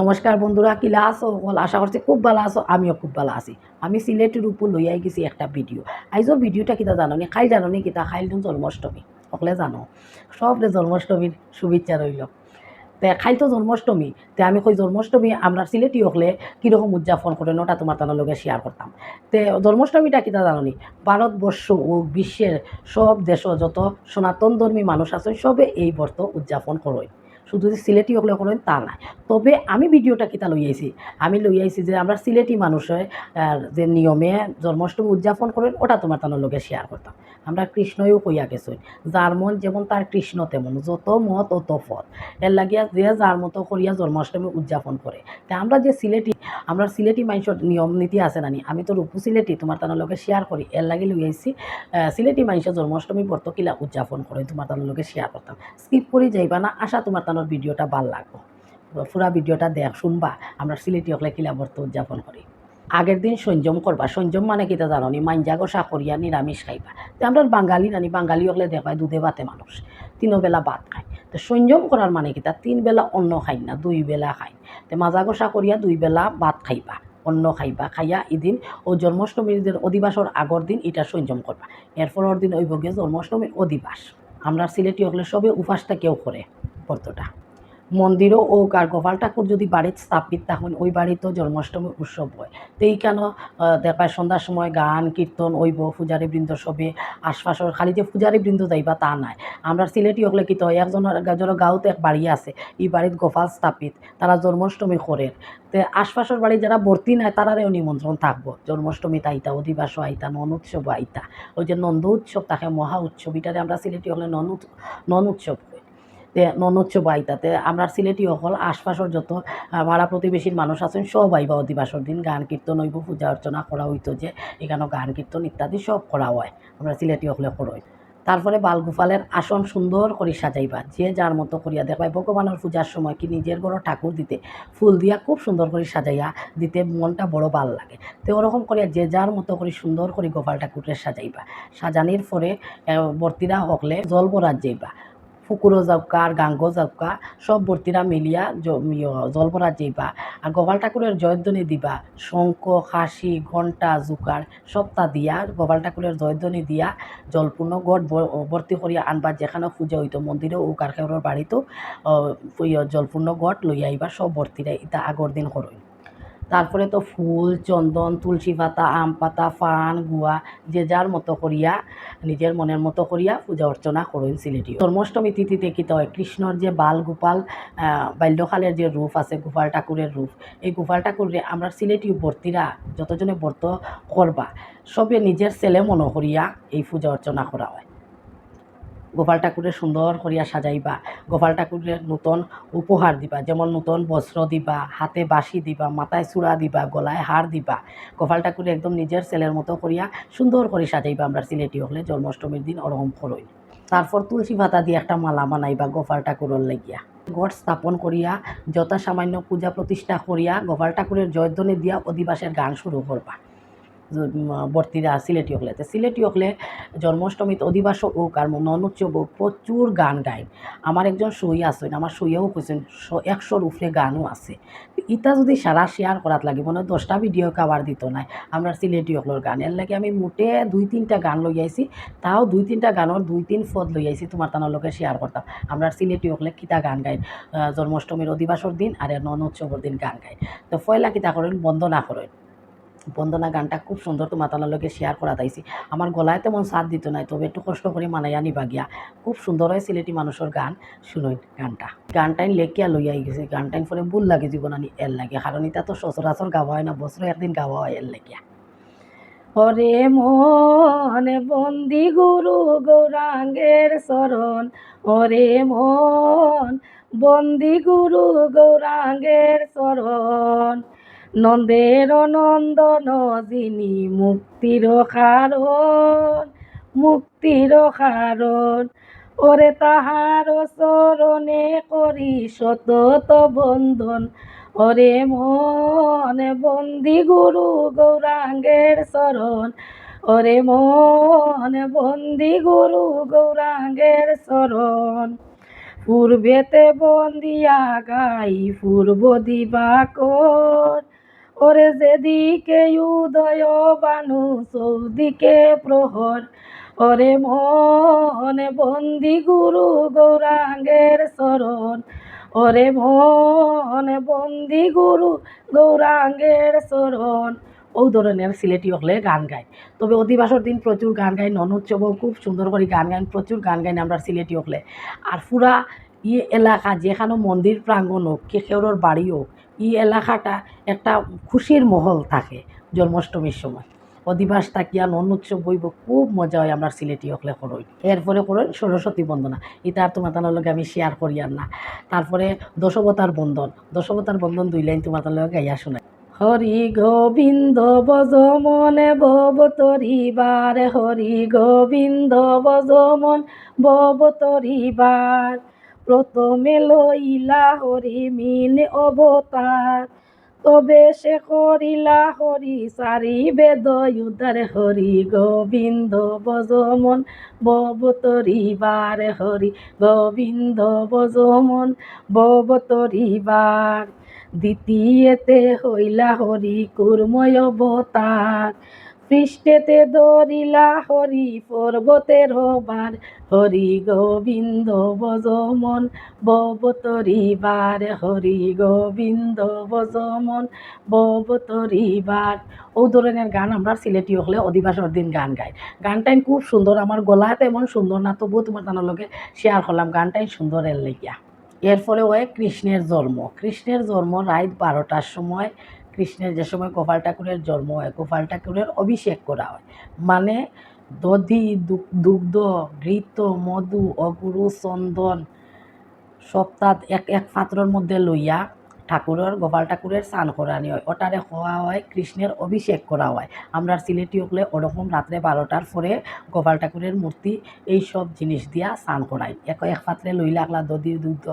নমস্কার বন্ধুরা, কিলা আছো? বল, আশা করছি খুব ভালো আছো, আমিও খুব ভালো আছি। আমি সিলেটের উপর লইয়াই গেছি একটা ভিডিও। আইজর ভিডিওটা কিতা জানো নি খাই জানো নি কিতা? খাইল জন্মাষ্টমী সকলে জানো। সবরে জন্মাষ্টমীর শুভেচ্ছা রইল। তে খাইল তো জন্মাষ্টমী, তে আমি কই জন্মাষ্টমী আমরা সিলেটি হকলে কীরকম উদযাপন করেন ওটা তোমার তার লগে শেয়ার করতাম তে, জন্মাষ্টমীটা কিতা জানো ভারতবর্ষ ও বিশ্বের সব দেশ যত সনাতন ধর্মী মানুষ আছে, সবে এই ব্রত উদযাপন করে শুধু যে সিলেটি হকলে করেন তা নাই তবে আমি ভিডিওটা কিতা লই আইছি? আমি লই আইছি যে আমরা সিলেটি মানুষের আহ, যে নিয়মে জন্মাষ্টমী উদযাপন করেন ওটা তোমার তার লগে শেয়ার করতাম। আমরা কৃষ্ণও কইয়া গেছই। যার মন যেমন তার কৃষ্ণ তেমন যত মত অত ফল। এর লাগিয়া যে যার মতো করিয়া জন্মাষ্টমী উদযাপন করে। তা আমরা যে সিলেটি আমরা সিলেটি মানুষের নিয়ম নীতি আছে নানি আমি তো রূপু সিলেটি তোমার তার লগে শেয়ার করি। এর লাগি লই আইছি সিলেটি মানুষের জন্মাষ্টমী ব্রত কিলা উদযাপন করে তোমার তার লগে শেয়ার করতাম। স্কিপ করে যাইবা না আশা তোমার তানোর ভিডিওটা ভালো লাগবো। পুরা ভিডিওটা দেখ, শুনবা, আমরা সিলেটি হকলে কিলা উদযাপন করি। আগের দিন সংযম করবা। সংযম মানে কিতা জানো নি? মাঞ্জা গোসা করিয়া নিরামিষ খাইবা। তো আমরা বাঙালি নানি, বাঙালি হকলে দেখায় দুধে ভাতে মানুষ। তিনো বেলা ভাত খায়। তো সংযম করার মানে কিতা তিন বেলা অন্ন খাই না, দুই বেলা খাই। তো মাজা গোসা করিয়া দুই বেলা ভাত খাইবা, অন্ন খাইবা, খাইয়া এদিন ও জন্মাষ্টমীর দিন, অধিবাসর আগর দিন এটা সংযম করবা। এরপরের দিন ওই বগে জন্মাষ্টমীর অধিবাস। আমরা সিলেটি হকলে সবে উপাসটা কেউ করে। ব্রতটা মন্দিরও ও আর গোপাল ঠাকুর যদি বাড়িতে স্থাপিত তখন ওই বাড়িতেও জন্মাষ্টমী উৎসব হয়। তো এইখানে দেখায় সন্ধ্যার সময় গান, কীর্তন ওইব পূজারী বৃন্দ সবে, আশপাশর খালি যে পূজারী বৃন্দ যাইবা তা নাই। আমরা সিলেটি হকলে কি হয় একজনের একজনের গাঁওতে এক বাড়ি আছে, এই বাড়িত গোপাল স্থাপিত, তারা জন্মাষ্টমী করে। তে আশপাশের বাড়ি যারা ভর্তি নাই তারারেও নিমন্ত্রণ থাকব। জন্মাষ্টমীতে আইতা অধিবাস আইতা, নন উৎসব আইতা। ওই যে নন্দ উৎসব, তাকে মহা উৎসব, এটারে আমরা সিলেটি হলে নন নন উৎসব কই। তে নন উৎসব আইতাতে আমরা সিলেটি হল আশপাশের যত ভাড়া প্রতিবেশীর মানুষ আছেন সব আইবা অধিবাসর দিন গান, কীর্তন হইব পূজা অর্চনা করা হইতো যে এখানে গান, কীর্তন ইত্যাদি সব করা হয়। আমরা সিলেটি হলে করই তারপরে বালগোপালের আসন সুন্দর করে সাজাইবা। যে যার মতো করিয়া দেখবাই ভগবানের পূজার সময় কি নিজের ঘর ঠাকুর দিতে, ফুল দিয়া খুব সুন্দর করে সাজাইয়া দিতে মনটা বড় ভালো লাগে। তো ওরকম করিয়া যে যার মতো করে সুন্দর করে গোপাল ঠাকুরের সাজাইবা। সাজানির পরে বর্তিরা হকলে জল ভরাত যাইবা। ফুকুরো যাওকা আর গাঙ্গো যাওকা সব বর্তিরা মিলিয়া জ- জল ভরাত যাইবা আর গোপাল ঠাকুরের জয়ধ্বনি দিবা। শঙ্খ, খাসি, ঘণ্টা জুকার সবটা দিয়া। গোপাল ঠাকুরের জয়ধ্বনি দিয়া। জলপূর্ণ গড় ভর্তি করিয়া আনবা, যেখানে পূজা হইতো মন্দিরেও ও কারখানোর বাড়িতেও জলপূর্ণ গড় লইয়া আইবা সব ভর্তিরা ইটা আগর দিন করই তারপরে তো ফুল, চন্দন, তুলসী পাতা, আম পাতা, ফান, গুয়া, যে যার মতো করিয়া, নিজের মনের মতো করিয়া পূজা অর্চনা করেন সিলেটি জন্মাষ্টমী তিথিতে কি হয় কৃষ্ণর যে বাল গোপাল বাল্যকালের যে রূপ আছে, গোপাল ঠাকুরের রূপ, এই গোপাল ঠাকুরে আমরা সিলেটি ভর্তিরা যতজনে ব্রত করবা, সবে নিজের ছেলে মনে করিয়া এই পূজা অর্চনা করা হয়। গোপাল ঠাকুরের সুন্দর করিয়া সাজাইবা, গোপাল ঠাকুরের নূতন উপহার দিবা, যেমন নূতন বস্ত্র দিবা, হাতে বাঁশি দিবা, মাথায় চূড়া দিবা, গলায় হার দিবা। গোপাল ঠাকুর একদম নিজের ছেলের মতো করিয়া সুন্দর করে সাজাইবা আমরা সিলেটি হলে জন্মাষ্টমীর দিন ওরকম করই তারপর তুলসী পাতা দিয়ে একটা মালা বানাইবা গোপাল ঠাকুরের লাগিয়া। গড় স্থাপন করিয়া যথা সামান্য পূজা প্রতিষ্ঠা করিয়া গোপাল ঠাকুরের জয়ধ্বনি দিয়া অধিবাসের গান শুরু করবা। বর্তিরা সিলেটি হকলে তো সিলেটি হকলে জন্মাষ্টমীতে অধিবাস হোক আর নন উৎসব হোক, প্রচুর গান গায়। আমার একজন সই আছেন, আমার সইয়াও কইছেন একশোর উপরে গানও আছে। ইটা যদি সারা শেয়ার করাত লাগে, মনে হয় দশটা ভিডিও কাবার দিত নাই আমরা সিলেটি হকলোর গান। এর লাগে আমি মোটে দুই তিনটা গান লই আইছি, তাও দুই তিনটা গানের দুই তিন পদ লই আইছি তোমার তানোর লোকে শেয়ার করতাম। আমরা সিলেটি হকলে কিতা গান গাই জন্মাষ্টমীর অধিবাসর দিন, আর নন উৎসবর দিন গান গাই। তো ফয়লা কিতা করেন, বন্দনা করেন। বন্দনা গানটা খুব সুন্দর তো মাতানোর লোকে শেয়ার করা তাইছি আমার গলায় তেমন সাথ দিত নাই, তবে একটু কষ্ট করে মানাইয়া নিবা গিয়া। খুব সুন্দর হয় সিলেটি মানুষের গান, শুনুন গানটা। গানটাইন লেখিয়া লইয়াই গেছে, গানটাইন ফলে ভুল লাগে জীবনানি এর লাগে। কারণ এটা তো সচরাচর গাওয়া হয় না, বছরে একদিন গাওয়া হয় এর লেখিয়া। হরে মন বন্দি গুরু গৌরাঙ্গের শরণ হরে মন বন্দি গুরু গৌরাঙ্গের শরণ নন্দের নন্দন যিনি মুক্তির কারণ মুক্তির কারণ ওরে তাহার চরণে করি সতত বন্ধন। ওরে মন বন্দি গুরু গৌরাঙ্গের শরণ ওরে মন বন্দি গুরু গৌরাঙ্গের শরণ পূর্বেতে বন্দিয়া গাই, পূর্ব দিবাকর। ওরে যেদিকে উদয় বানু, চৌদিকে প্রহর। ওরে মন বন্দি গুরু গৌরাঙ্গের চরণ ওরে মন বন্দি গুরু গৌরাঙ্গের শরণ ও ধরনের সিলেটি হলে গান গায়। তবে অধিবাসর দিন প্রচুর গান গাই নন উৎসবও খুব সুন্দর করে গান গান প্রচুর গান গাইন আমরা সিলেটি হলে। আর পুরা ই এলাকা যেখানে মন্দির প্রাঙ্গণ হোক কেশরের বাড়ি হোক, ই এলাকাটা একটা খুশির মহল থাকে জন্মাষ্টমীর সময়। অধিবাস থাকিয়া নন উৎসব বইব খুব মজা হয় আমরা সিলেটি হকলে করই এরপরে করেন সরস্বতী বন্দনা। এটা আর তোমার লগে আমি শেয়ার করি আর না। তারপরে দশবতার বন্ধন। দশবতার বন্ধন দুই লাইন তোমার লগে গাইয়া শোনাই। হরি গোবিন্দ বজ মনে বব তরিবার, হরি গোবিন্দ বজ মন বব তরিবার। প্রথমে লইলা হরি মিন অবতার, তবে সে করিলা হরি সারি বেদ উদার হরি গোবিন্দ বজমন, ববতরিবার হরি গোবিন্দ বজমন, ববতরিবার। দ্বিতীয়তে হইলা হরি কুর্ময় অবতার পৃষ্ঠেতে দরিলা হরি পর্বতের বার হরি, গোবিন্দ বজমন ববতরিবার হরি, গোবিন্দ বজমন ববতরিবার ও ধরনের গান আমরা সিলেটি হলে অধিবাসর দিন গান গাই। গানটাই খুব সুন্দর, আমার গলা তেমন সুন্দর না, তবুও তোমার তার লগে শেয়ার করলাম গানটাই সুন্দর এর লেগিয়া। এর ফলে হয় কৃষ্ণের জন্ম। কৃষ্ণের জন্ম রাত বারোটার সময় কৃষ্ণের যে সময় গোপাল ঠাকুরের জন্ম হয়, গোপাল ঠাকুরের অভিষেক করা হয়। মানে দধি, দুগ্ধ ঘৃত, মধু, অগুরু, চন্দন সপ্তাহ এক এক পাত্রর মধ্যে লইয়া ঠাকুরের, গোপাল ঠাকুরের স্নান করানি হয়। ওটারে হওয়া হয়, কৃষ্ণের অভিষেক করা হয়। আমরা সিলেটি হলে ওরকম রাত্রে বারোটার পরে গোপাল ঠাকুরের মূর্তি এই সব জিনিস দিয়া স্নান করাই। এক এক পাত্রে লইলা একলা দধি, দুগ্ধ,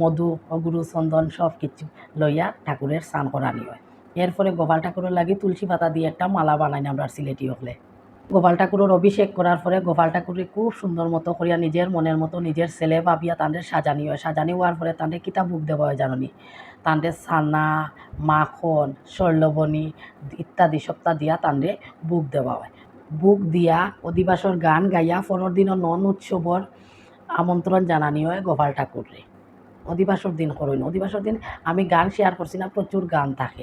মধু, অগুরু, চন্দন সব কিছু লইয়া ঠাকুরের স্নান করানি হয়। এরপরে গোপাল ঠাকুরের লাগি তুলসী পাতা দিয়ে একটা মালা বানাই আমরা সিলেটি হলে। গোপাল ঠাকুরের অভিষেক করার পরে গোপাল ঠাকুরের খুব সুন্দর মতো করিয়া নিজের মনের মতো নিজের ছেলে ভাবিয়া তাদের সাজানি হয়। সাজানি হওয়ার পরে তাদের কিতাব বুক দেওয়া হয় জাননি? তাদের ছানা মাখন স্বর্ণবনি ইত্যাদি সপ্তাহ দিয়া তান্ডে বুক দেওয়া হয়। বুক দিয়া অধিবাসর গান গাইয়া পরের দিনও নন উৎসবর আমন্ত্রণ জানানি হয় গোপাল ঠাকুররে। অধিবাসর দিন করইন অধিবাসর দিন আমি গান শেয়ার করছি না, প্রচুর গান থাকে।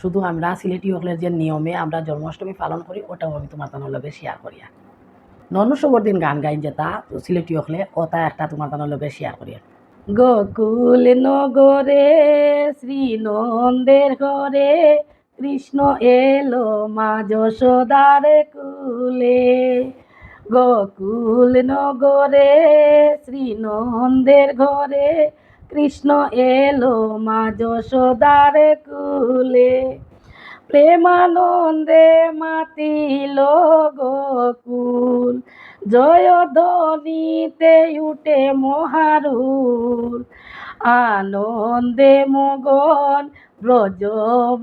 শুধু আমরা সিলেটি হকলের যে নিয়মে আমরা জন্মাষ্টমী পালন করি, ওটাও আমি তোমার তানোর লগে শেয়ার করি ননুসবর দিন গান গাইন যেটা সিলেটি হকলে ওটা একটা তোমার তানোর লগে শেয়ার করি গোকুল নগরে শ্রী শ্রীনন্দের ঘরে, কৃষ্ণ এলো মা যশোদার কুলে। গোকুল নগরে শ্রী শ্রীনন্দের ঘরে কৃষ্ণ এলো মা যশোদার কুলে। প্রেমানন্দে মাতিল গোকুল জয় ধ্বনিতে উঠে মহারুল। আনন্দে মগন ব্রজবাসীগণ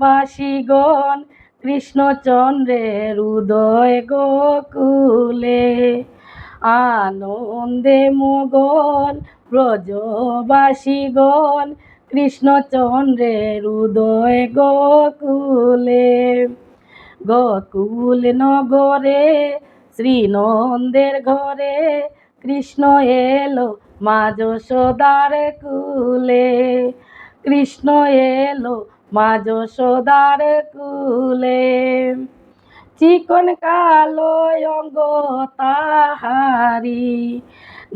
কৃষ্ণচন্দ্রের উদয় গোকুলে আনন্দে মগন ব্রজবাসীগণ কৃষ্ণচন্দ্রের উদয় গোকুলে। গোকুল নগরে, শ্রীনন্দের ঘরে, কৃষ্ণ এলো মা যশোদার কুলে। কৃষ্ণ এলো মা যশোদার কুলে। চিকন কালো অঙ্গ তাহারি,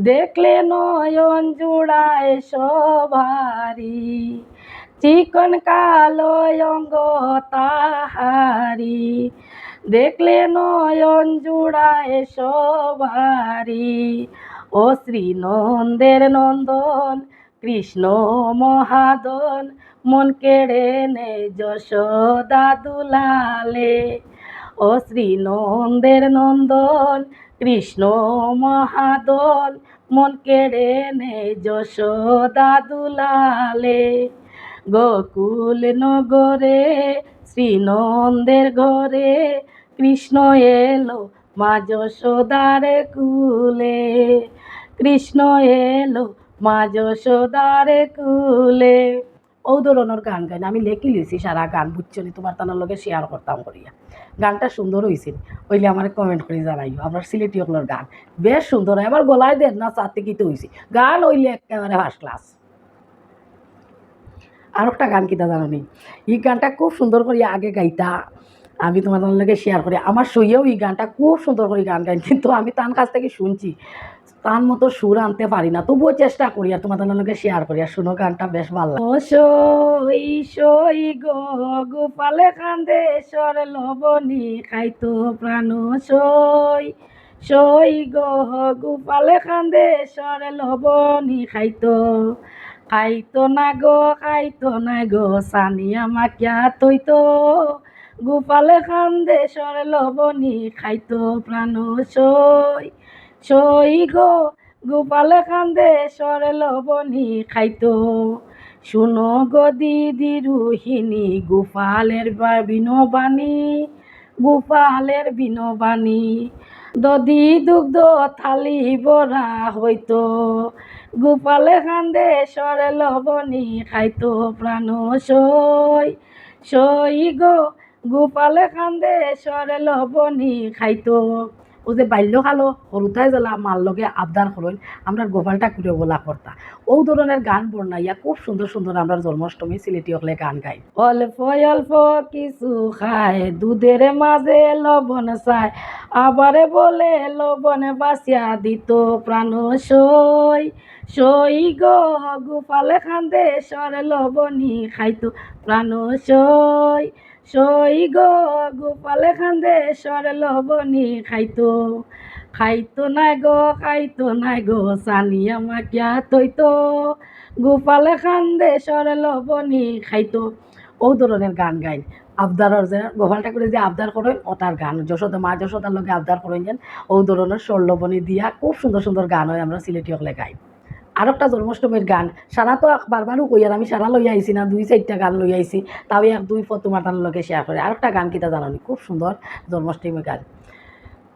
দেখলে নয়ন জুড়ায় সভারি চিকন কালো অঙ্গ তাহারি, দেখলে নয়ন জুড়ায় সভারি ও শ্রীনন্দের নন্দন, কৃষ্ণ মহাদন, মন কেড়ে নে যশোদা দুলালে। ও শ্রীনন্দের নন্দন, কৃষ্ণ মহাদন, মন কেড়ে নে যশোদা দুলালে গোকুল নগরে শ্রীনন্দের ঘরে, কৃষ্ণ এলো মা যশোদার কুলে। কৃষ্ণ এলো মা যশোদারে কুলে। ও ধরনের গান গাইন আমি লেখি লিছি সারা গান, বুঝছ নি? তোমার তানার লগে শেয়ার করতাম করিয়া গানটা সুন্দর হয়েছিল ওইলে আমার কমেন্ট করে জানাইও আপনার সিলেটি গান। বেশ সুন্দর হয় আমার গলায় দেন না চারতে কিতে হয়েছে গান হইলে একেবারে ফার্স্ট ক্লাস আর একটা গান কিতা জানো নি এই গানটা খুব সুন্দর করে আগে গাইতা, আমি তোমাদের লগে শেয়ার করি আমার সইয়েও এই গানটা খুব সুন্দর করে গান গাই কিন্তু আমি তার কাছ থেকে শুনছি। তার মতো সুর আনতে পারি না। তবুও চেষ্টা করি আর তোমাদের লগে শেয়ার করি। আর শুনো, গানটা বেশ ভালো সই সই গো গোপালে কান্দে সর লবণী, খাইতো প্রাণ সই। সই গো গোপালে কান্দে সর লবণী, খাইতো। খাইতো না গো, খাইতো না গো সানিয়া মাকিয়া তৈতো গোপালে কান্দে সর লবণী, খাইতো প্রাণ সই। সই গো, গোপালে কান্দে সরে লবণী খাইতো। শুনো গো দিদি রুহিণী, গোপালের বিনোবাণী গোপালের বিনোবাণী। দদি দুগ্ধ থালি বরা হইতো। গোপালে কান্দে সরে লবণী খাইতো, প্রাণ সই সই গো। গোপালে কান্দে সরে লবণী খাইতো। ও যে বাল্যকালো সৰুতাই জ্বলা মার লগে আবদার করইন আমরা গোপালটা করে বলা কর্তা ও ধরনের গান বর্ণাইয়া খুব সুন্দর সুন্দর আমরা জন্মাষ্টমী সিলেটি হলে গান গাই অল্প অল্প কিছু খায় দুধের মাঝে লবণ চায় আবারে বলে লবণ বাসিয়া দিত প্রাণ সই সই গো, গোপালে খান্দে সরে লবণী খাইতো প্রাণ সই সই গো, গোপালে খান্দে সরে লবণী খাইতো। খাইতো নাই গো, খাইতো নাই গো সানিয়া মাকিয়া তৈতো গোপালে খান্দে সরে লবণী খাইতো। ও ধরনের গান গাইন। আবদারর যে গোপাল ঠাকুরে যে আবদার করেন ও তার গান। যশোদা, মা যশোদার লগে আবদার করেন যেন ও ধরনের স্বর্লবণী দিয়া। খুব সুন্দর সুন্দর গান হয়, আমরা সিলেটি হলে গাই। আর একটা জন্মাষ্টমীর গান। সারা তো বারবারও কই, আর আমি সারা লই আইছি না, দুই চারটা গান লই আইছি। তাও এক, দুই ফটো তার লগে শেয়ার করে। আর একটা গান কিতা জানানি? খুব সুন্দর জন্মাষ্টমীর গান।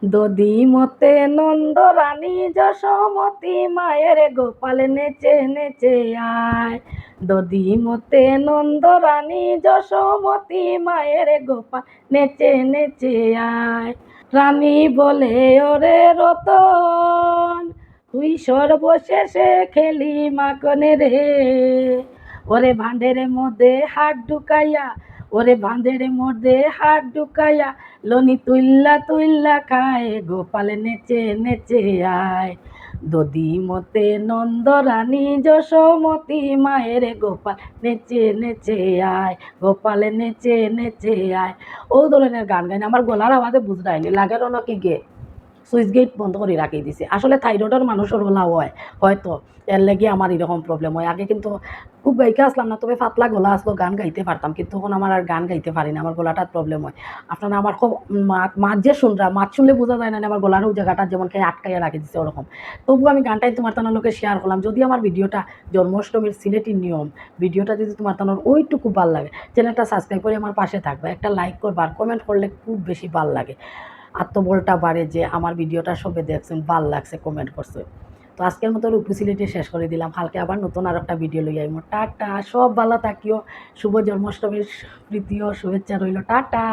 দদি মতে নন্দ রানী যশোমতী মায়ের গোপাল নেচে নেচে আয়। দদি মতে নন্দ রানী যশোমতী মায়ের গোপাল নেচে নেচে আয়। রানী বলে, ওরে রতন তুই সর্বশেষে খেলি মাকনে রে ওরে ভান্ডের মধ্যে হাত ঢুকাইয়া, ওরে ভান্ডের মধ্যে হাত ঢুকাইয়া, লনি তুইল্লা তুইল্লা খায়, গোপাল নেচে নেচে আয়। দদি মতে নন্দ রানী যশোমতী মায়ের গোপাল নেচে নেচে আয়, গোপাল নেচে নেচে আয়। ও ধরনের গান গাইনি, আমার গলার আওয়াজে বুঝরায়নি লাগের নাকি গে? সুইচ গেট বন্ধ করে রাখি দিছে। আসলে থাইরয়েডের মানুষের গলা হয়, হয়তো। এর লেগে আমার এরকম প্রবলেম হয়। আগে কিন্তু খুব গাইতে আসলাম না, তবে পাতলা গলা আসলো গান গাইতে পারতাম কিন্তু এখন আমার আর গান গাইতে পারি না আমার গলাটার প্রবলেম হয়। আপনারা আমার খুব মাত যে শুনরা মাত শুনলে বোঝা যায় না আমার গলারও জায়গাটা যেমন খেয়ে আটকাইয়া রাখি দিচ্ছে ওরকম। তবু আমি গানটাই তোমার তানোর লোকে শেয়ার করলাম। যদি আমার ভিডিওটা জন্মাষ্টমীর সিলেটির নিয়ম ভিডিওটা যদি তোমার তানোর ওইটুকু ভালো লাগে চ্যানেলটা সাবস্ক্রাইব করে আমার পাশে থাকবে। একটা লাইক করবা আর কমেন্ট করলে খুব বেশি ভালো লাগে। আত্মবলটা বাড়ে যে আমার ভিডিওটা সবে দেখছেন, ভালো লাগছে কমেন্ট করছে। তো আজকের মতো উপসিলিটি শেষ করে দিলাম। কালকে আবার নতুন আর একটা ভিডিও লই আইমো টাটা, সব ভালো থাকিও। শুভ জন্মাষ্টমীর প্রীতি ও শুভেচ্ছা রইল। টাটা!